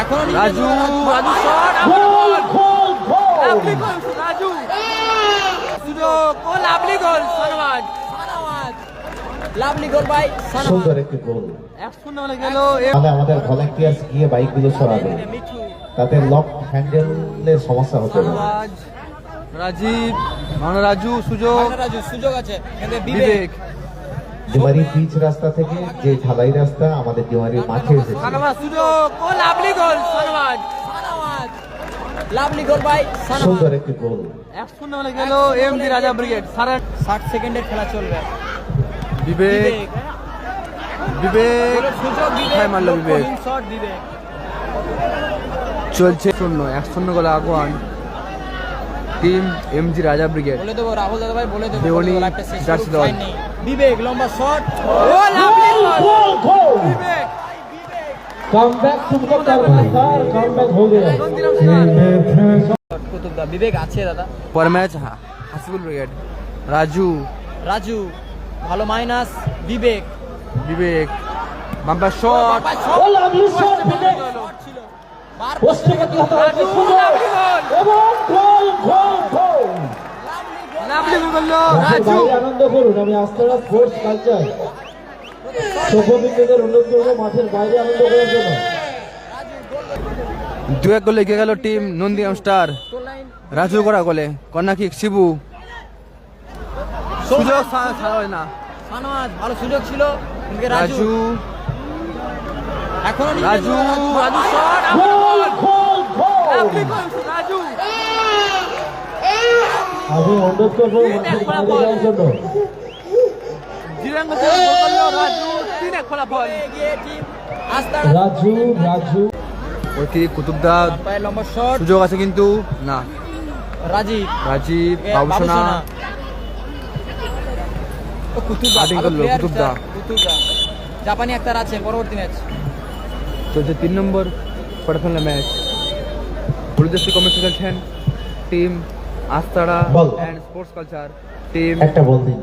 এখনও Raju Raju shot goal goal goal. Lovely goal Raju. সুযোগ ও lovely goal Sanwaz. Sanawaz. Lovely goal by সুন্দর একটি গোল। এক শূন্য গেল তাহলে আমাদের ভলেন্টিয়ার্স গিয়ে বাইকগুলো সরাবে। তাতে লক হ্যান্ডেলের সমস্যা হতে পারে। রাজীব। মানে রাজু সুযোগ রাজু সুযোগ আছে বিবেক। ডিমারি পিচ রাস্তা থেকে যে ঢালাই রাস্তা আমাদের ডিমারির মাঠে এসেছে। সুন্দর একটি গোল। এক শূন্য হলে গেল এম রাজা ব্রিগেড। সারা 60 সেকেন্ডের খেলা চলবে। বিবেক। বিবেক। মারলো বিবেক? চলছে শূন্য এক শূন্য গোলে আগুয়ান। টিম এম জি রাজা ব্রিগেড। বলে দেবো রাহুল দাদা ভাই বলে দেবো শেষ। ফাইন নেই। বিবেক লম্বা শট ও lovely goal goal goal Vivek comeback तुमको करना था और कमबैक हो गया কুতুবদা বিবেক আছে দাদা পর ম্যাচ হাসিবুল ব্রিগেড রাজু রাজু ভালো minus Vivek Vivek bumper shot বাবা, shot! ও লাভলি শট বিবেক Shot ছিল। বার পোস্টে করতে হতো রাজু সুন্দর লাভলি গোল এবং গোল গোল গোল আনন্দ করুন আমি আস্তারা স্পোর্টস কালচার সভ্যবিন্দুদের অনুরোধ করব মাঠের বাইরে আনন্দ করার জন্য। দু এক গোলে এগিয়ে গেল টিম নন্দিয়াম স্টার রাজু করা গোলে কন্যা কিক শিবু। সুযোগ হয় না। ভালো সুযোগ ছিল Raju. Raju. Raju. Raju shot goal goal goal. Lovely goal Raju. আমি অনুরোধ করব জন্য। রাজু রাজু কুতুবদা সুযোগ আছে কিন্তু? না। রাজীব। রাজীব বাবুসোনা করল, কুতুবদা। জাপানি একটার আছে পরবর্তী ম্যাচ চলছে তিন নম্বর কোয়ার্টার ফাইনাল ম্যাচ হলুদ কমেন্ট খেলছেন team আস্তাড়া ball. And sports culture team একটা বল দিন।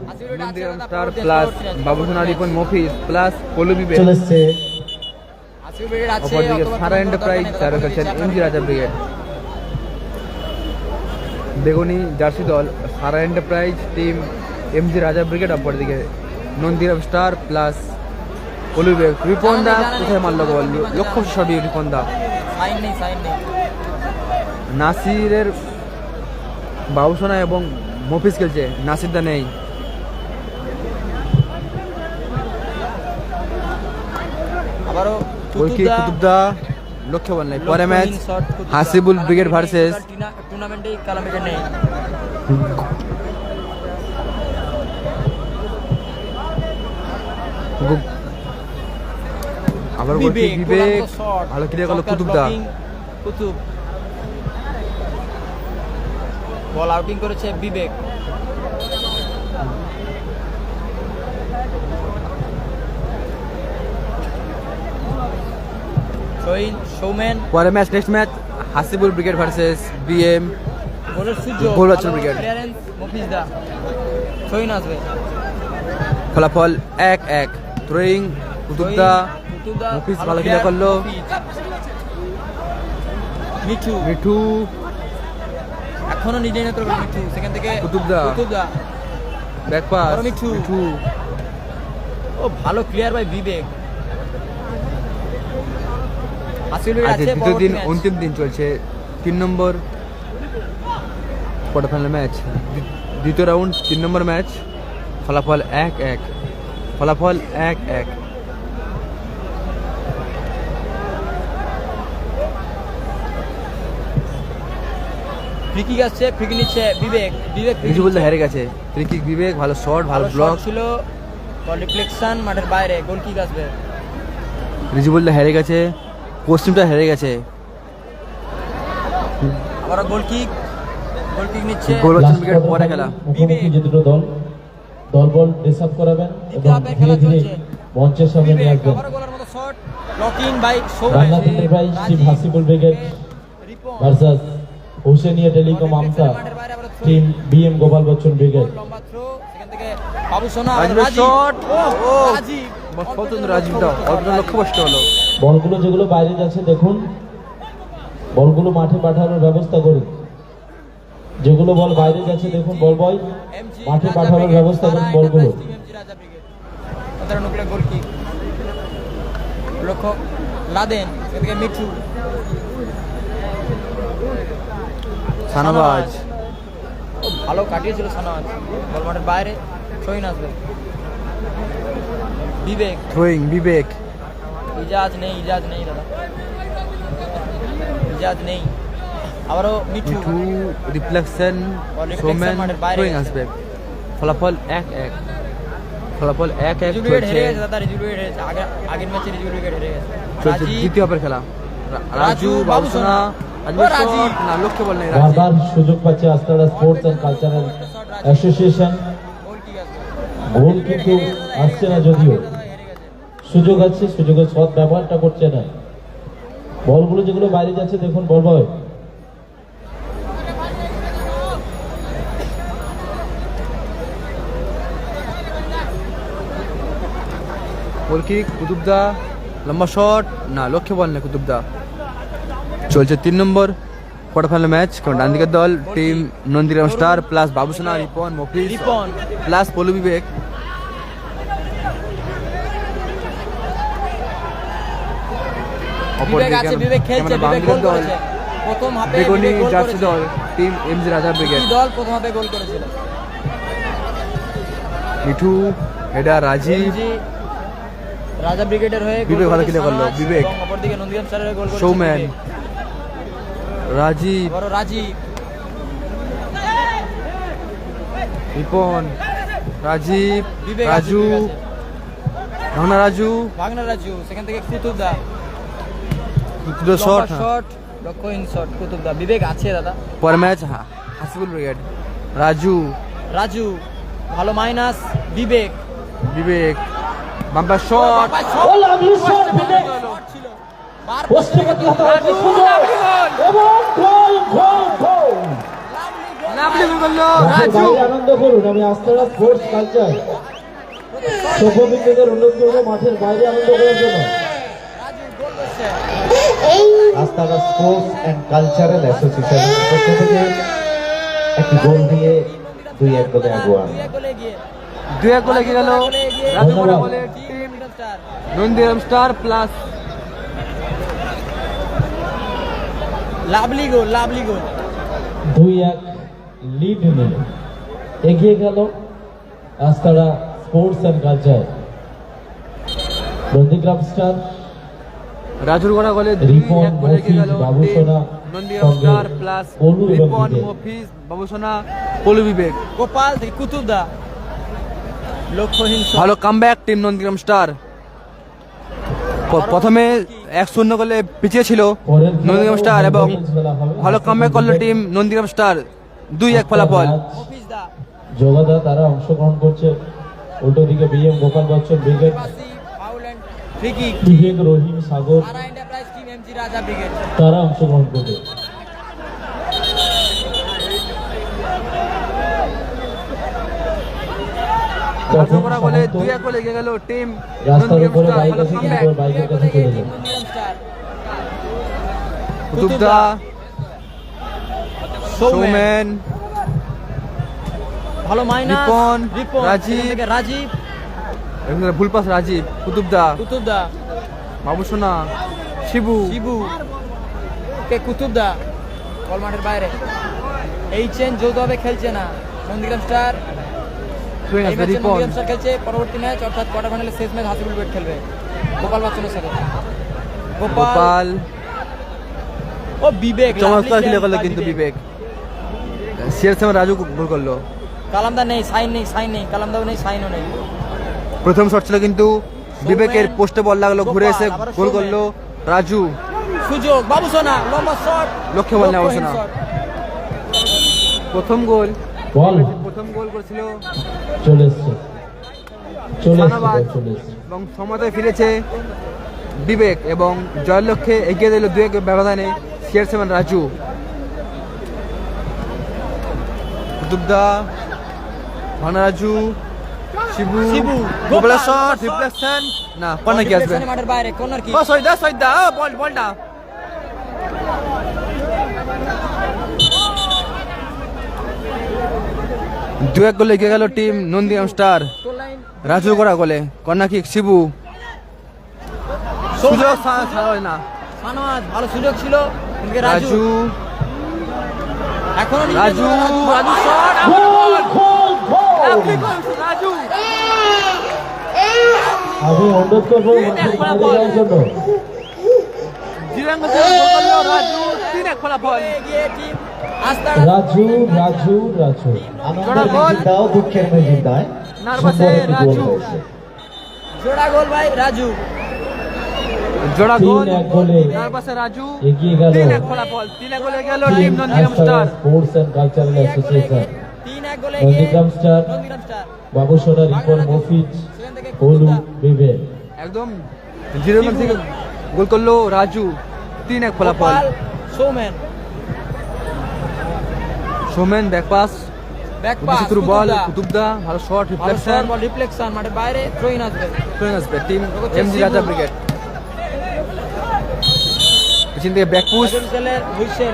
Star plus Babusona Ripon Mofiz plus Polu Bibek. চলে এসছে। অপরদিকে সারা এন্টারপ্রাইজ চারু খেলছেন এমজি রাজা ব্রিগেড বেগুনি জার্সি দল সারা enterprise team MG Raja brigade অপরদিকে নন্দিরাম স্টার প্লাস পলু বিবেক। রিপন দা কোথায় মারলো বল? লক্ষ্য সবই রিপন দা। সাইন নেই সাইন নেই। নাসিরের বাবুসোনা এবং মফিজ খেলছে নাসির দা নেই। আবারও কুতুবদা কুতুবদা। লক্ষ্য বল নাই। পরে ম্যাচ হাসিবুল ব্রিগেড ভার্সেস। টুর্নামেন্টে নেই। আবার বিবেক। ভালো ক্লিয়ার করল কুতুবদা। কুতুব। বল আউটিং করেছে বিবেক। সৈন সৌমেন। পরে match next match Hasibul brigade versus BM আছে ব্রিগেড। মফিজদা আসবে। ফলাফল এক এক। থ্রোয়িং কুতুবদা মফিজ ভালো ক্লিয়ার করল। মিঠু। মিঠু। এখনও নিজে নিয়ন্ত্রণ করে মিঠু। সেখান থেকে কুতুবদা। কুতুবদা। ব্যাক পাস বড় মিঠু। মিঠু। ও ভালো ক্লিয়ার বাই বিবেক। আসিফুল আজ আছে দ্বিতীয় দিন অন্তিম দিন চলছে। তিন নম্বর কোয়ার্টার ফাইনাল ম্যাচ দ্বিতীয় রাউন্ড তিন নম্বর ম্যাচ ফলাফল এক এক। ফলাফল এক এক। ফ্রি কিক আসছে ফ্রি নিচ্ছে বিবেক বিবেক কিছু বলতে। হেরে গেছে ফ্রিকিক বিবেক ভালো শট ভালো ব্লক ছিল রিফ্লেকশন মাঠের বাইরে গোল কিক আসবে রিজু বলতে হেরে গেছে পশ্চিমটা হেরে গেছে আবার গোল কিক গোল কিক নিচ্ছে। গোল হচ্ছে উইকেট পরে খেলা। মুখোমুখি যে দুটো দল দল বল ডিসার্ভ করাবেন এবং ধীরে ধীরে মঞ্চের সামনে নিয়ে আসবেন। আবার গোলের মতো শট ব্লকিং বাই সৌমেন রান্না enterprise team Hasibul brigade Ripon. Versus Hosenia telecom Amta team BM Gopal Bachchan brigade. বলগুলো যেগুলো বাইরে যাচ্ছে দেখুন। বলগুলো মাঠে পাঠানোর ব্যবস্থা করুন। যেগুলো বল বাইরে যাচ্ছে দেখুন বল বয় মাঠে পাঠানোর ব্যবস্থা করুন বলগুলো। লক্ষ্য লাদেন মিঠু। সানাবাজ। ভালো কাটিয়েছিল সানাজ বল মাঠের বাইরে সইন আসবে। বিবেক। থ্রোয়িং বিবেক। ইজাজ নেই ইজাজ নেই দাদা। ইজাজ নেই। আবারও মিঠু। রিফ্লেকশন সোমেন গেছে। আসবে। ফলাফল এক এক। ফলাফল এক এক চলছে আগের ম্যাচে রিজুল উইকেট হেরে গেছে। দ্বিতীয় ওভার খেলা। রাজু, বাবুসোনা। না লক্ষ্য বল নেই বারবার সুযোগ পাচ্ছে Astara sports and cultural association goal কিন্তু আসছে না যদিও। সুযোগ আছে সুযোগের সৎ ব্যবহারটা করছে না। বলগুলো যেগুলো বাইরে যাচ্ছে দেখুন বল বয়। গোল কিক কুতুবদা লম্বা শট না লক্ষ্যে বল নেই কুতুবদা। চলছে তিন নম্বর কোয়ার্টার ফাইনাল ম্যাচ কারণ ডান দিকের দল team Nandiram star plus Babusona Ripon Mofiz Ripon. Plus Polu Bibek. অপরদিকে বিবেক খেলছে আমাদের বাম বিবেক দিকের গোল দল করেছে। প্রথম হাফে বেগুনি জার্সি দল টিম এমজি রাজা ব্রিগেড। দল প্রথম হাফে গোল করেছিল। মিঠু হেডার রাজীব। রাজা ব্রিগেডের হয়ে বিবেক ভালো খেলে করল, বিবেক। এবং অপরদিকে নন্দীগ্রাম স্টারের গোল সৌম্যান। রাজীব। এবারও রাজীব। রিপন। রাজীব। বিবেক রাজু। রহনা রাজু। ভাগনা রাজু সেখান থেকে কুতুবদা। দুটো শট শট লক্ষ্যহীন শট কুতুবদা। বিবেক আছে দাদা। পর ম্যাচ হাসিবুল ব্রিগেড। রাজু। রাজু ভালো minus Vivek. Vivek. Bumper shot ও লাভলি শট বিবেক শট ছিল বার- পোস্টে হয়েছে সুযোগ। এবং গোল গোল গোল। আনন্দ করুন আমি আস্তারা স্পোর্টস কালচার সভ্যবিন্দুদের অনুরোধ করব মাঠের বাইরে আনন্দ করার জন্য। রাজু গোল করছে আস্তানা স্পোর্টস অ্যান্ড কালচারাল অ্যাসোসিয়েশনের পক্ষ থেকে। একটি গোল দিয়ে দুই এক গোলে আগুয়ান দুই এক গোলে রাজু বলে team team Nandiram star plus lovely goal lovely goal. দুই এক লিড নিল এগিয়ে গেল Astara sports and culture Nandigram star রাজুর গোড়া গোলে দুই রিপন, এক গোলে মফিজ, গেল বাবুসোনা, নন্দিরাম সঙ্গে স্টার প্লাস পলু রিপন মফিজ বাবুসোনা পলু বিবেক। গোপাল থেকে কুতুবদা। লক্ষ্যহীন ভালো কামব্যাক টিম নন্দীগ্রাম স্টার প্রথমে এক শূন্য গোলে পিছিয়ে ছিল নন্দীগ্রাম স্টার এবং। ভালো কামে করল টিম নন্দীগ্রাম স্টার। দুই এক ফলাফল। যোগাদা তারা অংশগ্রহণ করছে। উল্টো দিকে বিএম গোপাল বচ্চন ব্রিগেড। বিবেক রহিম সাগর। তারা অংশগ্রহণ করবে। গোলে সামন্ত দুই এক গোলে গেল টিম নন্দীগ্রাম স্টার ভালো কামব্যাক কুতুবদা সৌমেন ভালো মাইনাস রিপন, রাজীব। রাজীব ভুল পাস রাজীব কুতুবদা কুতুবদা বাবুসোনা শিবু শিবু কে কুতুবদা বল মাঠের বাইরে। এই চেন যৌথভাবে খেলছে না নন্দীগ্রাম স্টার। খেলছে পরবর্তী ম্যাচ অর্থাৎ কোয়ার্টার ফাইনালে শেষ ম্যাচ হাসিবুল বেট খেলবে। গোপাল বাচ্চনের সাথে। গোপাল ও বিবেক চমৎকার খেলে কিন্তু বিবেক। সিয়ার সেভেন রাজু গোল করল। কালামদা নেই সাইন নেই সাইন নেই কালামদাও নেই সাইনও নেই। প্রথম শট ছিল কিন্তু বিবেকের পোস্টে বল লাগল ঘুরে এসে গোল করল রাজু। সুযোগ বাবু সোনা লম্বা শট লক্ষ্যে বল বাবুসোনা। প্রথম গোল। বল। প্রথম গোল করেছিল। চলে এসছে। চলে এবং সমতায় ফিরেছে বিবেক এবং জয়ের লক্ষ্যে এগিয়ে দিল দু এক ব্যবধানে সিয়ার সেভেন রাজু। কুতুবদা ভানারাজু শিবু শিবু, শট রিফ্লেকশন না কর্নার কি আসবে? মাঠের বাইরে কর্নার কি? ও সৈদা সৈদা বল বলটা। দু এক গোলে এগিয়ে গেল টিম নন্দীগ্রাম স্টার রাজু করা গোলে কন্যা কিক শিবু। সুযোগ হয় না। ভালো সুযোগ ছিল। রাজু। রাজু। এখনও Raju. Raju shot goal goal. Goal Raju. আমি অনুরোধ করব রাজু। তিন এক ফলাফল রাজু রাজু রাজু। মিছিল দাও দুঃখের মিছিল দায় রাজু। জোড়া গোল ভাই রাজু। জোড়া গোল। তার পাশে রাজু। এগিয়ে গেল। তিন এক ফলাফল। তিন এক গোলে গেল team Nandigram star. Sports and cultural association. তিন এক গোলে নন্দীগ্রাম স্টার। স্টার। বাবুসোনা রিপন মফিজ থেকে বিবেক একদম। জিরো থেকে গোল করল রাজু। তিন এক ফলাফল। Gopal Soumen Somen back pass back pass through ball কুতুবদা ভালো শট রিফ্লেকশন বল রিফ্লেকশন মাঠের বাইরে থ্রোইন আসবে। ফ্রেন আসবে টিম এমজি রাজা ব্রিগেড পিছন থেকে ব্যাক পুশ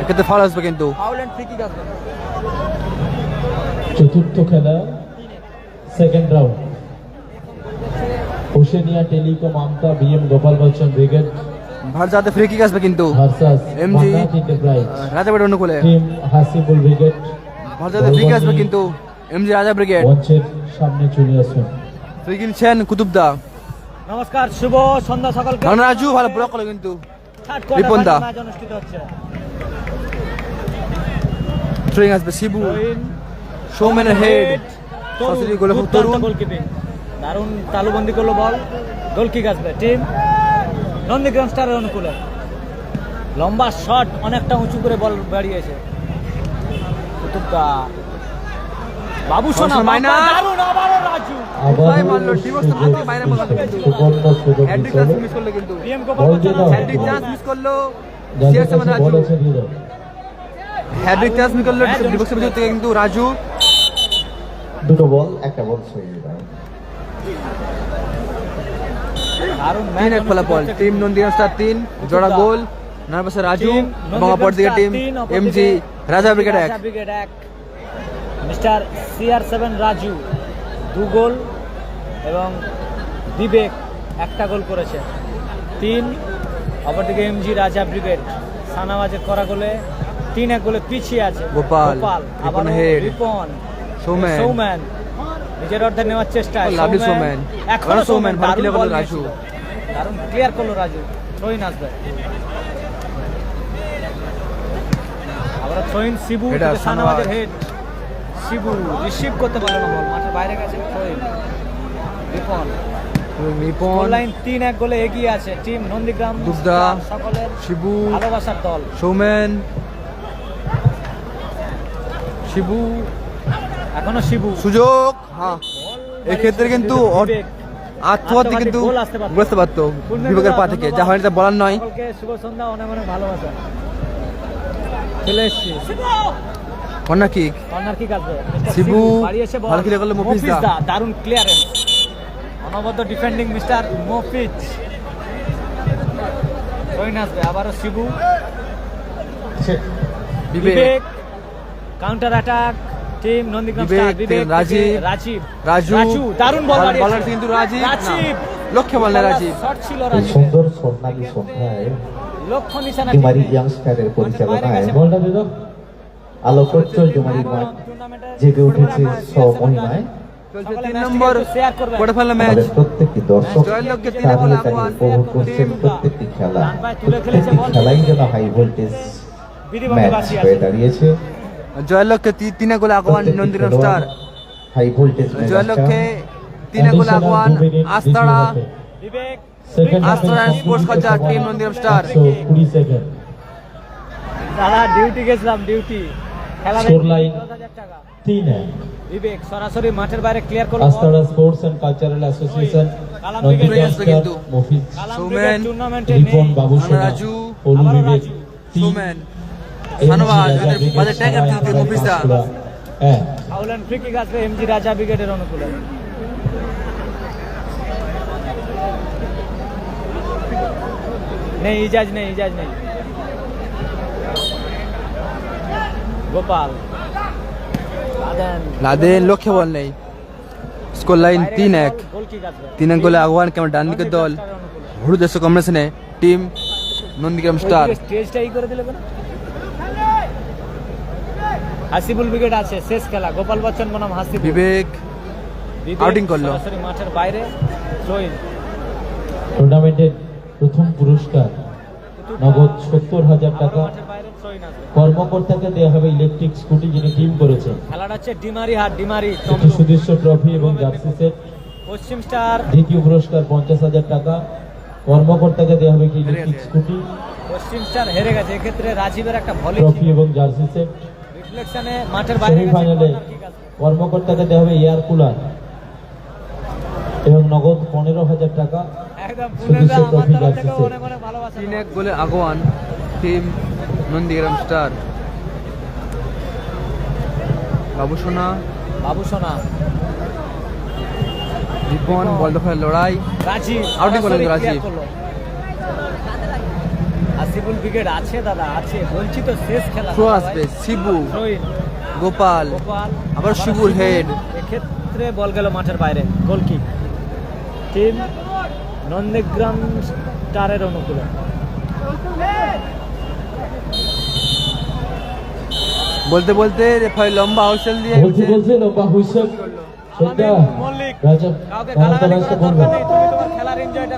এক্ষেত্রে ফাউল আসবে কিন্তু। ফাউল এন্ড ফ্রি কিক আসবে। চতুর্থ খেলা second round Oceania telecom Amta BM Gopal Bachchan brigade. Bharat যাতে ফ্রি কিক আসবে কিন্তু। এন্টারপ্রাইজ রাজা ব্রিগেড অনুকূলে। Team Hasibul brigade. ভারত যাতে ফ্রি কিক আসবে কিন্তু এমজি রাজা ব্রিগেড। সামনে চলে আসুন। ফ্রি কিনছেন কুতুবদা। নমস্কার শুভ সন্ধ্যা সকলকে। কারণ রাজু? ভালো ব্লক করল কিন্তু। রিপন দা। আসবে শিবু। সৌমেনের হেড সরাসরি গোলে তরুণ দারুণ তালুবন্দি করল বল গোল কিক আসবে। টিম নন্দীগ্রাম স্টারের অনুকূলে। লম্বা শট অনেকটা উঁচু করে বল বাড়িয়েছে। বাবু সোনা মাইনা। দারুণ আবারও রাজু। মারলো? ডিভোর্স তো কিন্তু। চান্স মিস করল কিন্তু। গোপাল চান্স মিস করল। রাজু। চান্স মিস থেকে কিন্তু রাজু। দুটো বল একটা বল সরিয়ে তিন এক ফলাফল। টিম নন্দীগ্রাম স্টার তিন জোড়া গোল। নার্ভাসে রাজু এবং অপর দিকে টিম এমজি রাজা ব্রিগেড এক। মিস্টার সিআর সেভেন রাজু দু গোল এবং বিবেক একটা গোল করেছে। তিন অপরদিকে এমজি রাজা ব্রিগেড। সানামাজের করা গোলে তিন এক গোলে পিছিয়ে আছে। গোপাল, আবার রিপন সৌমেন। সৌম্যান নিজের অর্ধে নেওয়ার চেষ্টা lovely এখনও বল রাজু। দারুণ ক্লিয়ার করল রাজু। থ্রোইন আসবে। আবার throw in Shibu. Head Shibu receive করতে পারল না বল মাঠের বাইরে গেছে থ্রোইন রিপন। রিপন। লাইন তিন এক গোলে এগিয়ে আছে টিম নন্দীগ্রাম। দুবদা, সকলের শিবু ভালোবাসার দল। সৌমেন। শিবু। এখনও শিবু। সুযোগ হ্যাঁ। এক্ষেত্রে কিন্তু বিবেক। আত্মঘাতী কিন্তু। বুঝতে পারতো বিবেকের পা থেকে। যা হয়নি তা বলার নয়। শুভ সন্ধ্যা অনেক অনেক ভালোবাসা। চলে এসছি। কন্যা কিক কর্নার কিক আসবে শিবু, ভালো clear করল মফিজ দা। দা দারুণ ক্লিয়ারেন্স অনবদ্য ডিফেন্ডিং মিস্টার মফিজ। আসবে আবারও Shibu. Vivek. Counter attack team Nandigram star Vivek Rajib, Rajib Raju Raju দারুণ বল বলার কিন্তু রাজীব। রাজীব লক্ষ্যে বল রাজীব শট ছিল রাজীব সুন্দর স্বর্ণালী সন্ধ্যায় লক্ষ্য নিশানা। ইয়াংস্টারের পরিচালনায় বলটা মাঠ। জেগে উঠেছে স্বমহিমায় তিন নম্বর। কোয়ার্টার ফাইনাল ম্যাচ প্রত্যেকটি দর্শক। উপভোগ করছেন প্রত্যেকটি খেলা। প্রত্যেকটি খেলাই যেন হাই ভোল্টেজ ম্যাচ হয়ে আছে। দাঁড়িয়েছে। জয়লক্ষ্যে তি- তিনে গোলে আহ্বান নন্দীগ্রাম স্টার। জয়লক্ষ্যে তিনে গোলে আহ্বান Astara Vivek sports culture team Nandigram star. দাদা ডিউটি গেছিলাম ডিউটি বিবেক সরাসরি মাঠের বাইরে ক্লিয়ার করল Astara sports and cultural association Kalam Nandigram brigade star কিন্তু। সৌমেন, টুর্নামেন্টে রিপন বাবু রাজু, সৌমেন। যাদের বাজে ট্যাগ দিতে মফিজদা হ্যাঁ। ফাউল এন্ড ফ্রি কিক আসবে এমজি রাজা ব্রিগেডের অনুকূলে। নেই ইজাজ নেই ইজাজ নেই। গোপাল। লাদেন। লক্ষ্যে বল নেই। স্কোর লাইন তিন এক। তিন এক গোলে আগুয়ান কেমন? ডান দিকের দল। হলুদ দেশ কম্বিনেশনে টিম নন্দীগ্রাম স্টার। স্টেজটা ই করে দিলে কেন? হাসিবুল উইকেট আছে শেষ খেলা। গোপাল বচ্চন বনাম হাসিবুল। বিবেক outing করল। সরাসরি মাঠের বাইরে থ্রোইন টুর্নামেন্টের প্রথম পুরস্কার নগদ সত্তর হাজার টাকা। কর্মকর্তাকে দেওয়া হবে ইলেকট্রিক স্কুটি যিনি টিম করেছেন খেলাটা হচ্ছে ডিমারি হাট ডিমারি। সুদৃশ্য ট্রফি এবং জার্সি সেট পশ্চিম স্টার। দ্বিতীয় পুরস্কার পঞ্চাশ হাজার টাকা। কর্মকর্তাকে দেওয়া হবে একটি ইলেকট্রিক স্কুটি পশ্চিম স্টার হেরে গেছে। এক্ষেত্রে রাজীবের একটা ভলি ট্রফি এবং জার্সি সেট রিফ্লেকশনে মাঠের বাইরে গেছে, সেমিফাইনালে। কর্মকর্তাকে দেওয়া হবে এয়ার কুলার। এবং নগদ পনেরো হাজার টাকা তিন এক গোলে আগুয়ান টিম নন্দীগ্রাম স্টার। বাবু সোনা বাবু বল দখলের লড়াই। রাজীব। আসিফুল উইকেট আছে দাদা আছে। বলছি তো শেষ খেলা থ্রো আসবে ভাই। শিবু গোপাল গোপাল আবার শিবুর হেড এক্ষেত্রে বল গেল মাঠের বাইরে। টিম নন্দীগ্রাম স্টারের অনুকূলে। বলতে বলতে রেফারি লম্বা হুইসেল দিয়ে বলছি বলছি লম্বা হুইসেল। সেটা রাজা কাউকে খেলার এনজয়টা